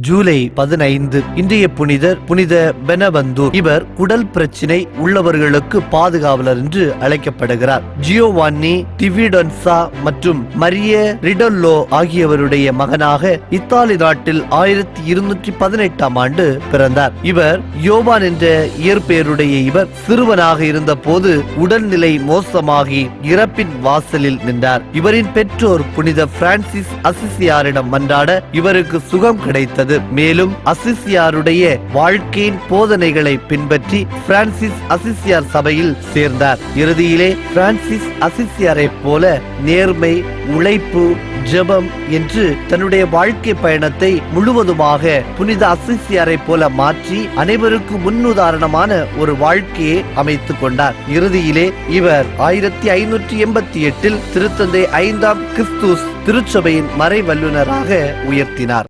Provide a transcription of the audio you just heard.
ஜூலை பதினைந்து இன்றைய புனிதர் புனித பெனபந்து இவர் குடல் பிரச்சினை உள்ளவர்களுக்கு பாதுகாவலர் என்று அழைக்கப்படுகிறார். ஜியோவான்னி டிவிடன்சா மற்றும் மரிய ரிடல்லோ ஆகியவருடைய மகனாக இத்தாலி நாட்டில் ஆயிரத்தி இருநூற்றி பதினெட்டாம் ஆண்டு பிறந்தார். இவர் யோவான் என்ற இயற்பெயருடைய இவர் சிறுவனாக இருந்த போது உடல்நிலை மோசமாகி இறப்பின் வாசலில் நின்றார். இவரின் பெற்றோர் புனித பிரான்சிஸ் அசிசியாரிடம் மன்றாட இவருக்கு சுகம் கிடைத்தது கிடைத்தது மேலும் அசிசியாருடைய வாழ்க்கையின் போதனைகளை பின்பற்றி பிரான்சிஸ் அசிசியார் சபையில் சேர்ந்தார். இறுதியிலே பிரான்சிஸ் அசிசியாரை போல நேர்மை உழைப்பு ஜெபம் என்று தன்னுடைய வாழ்க்கை பயணத்தை முழுவதுமாக புனித அசிசியாரை போல மாற்றி அனைவருக்கு முன்னுதாரணமான ஒரு வாழ்க்கையை அமைத்துக் கொண்டார். இறுதியிலே இவர் ஆயிரத்தி ஐநூற்றி எண்பத்தி எட்டில் திருத்தந்தை ஐந்தாம் கிறிஸ்துஸ் திருச்சபையின் மறை வல்லுநராக உயர்த்தினார்.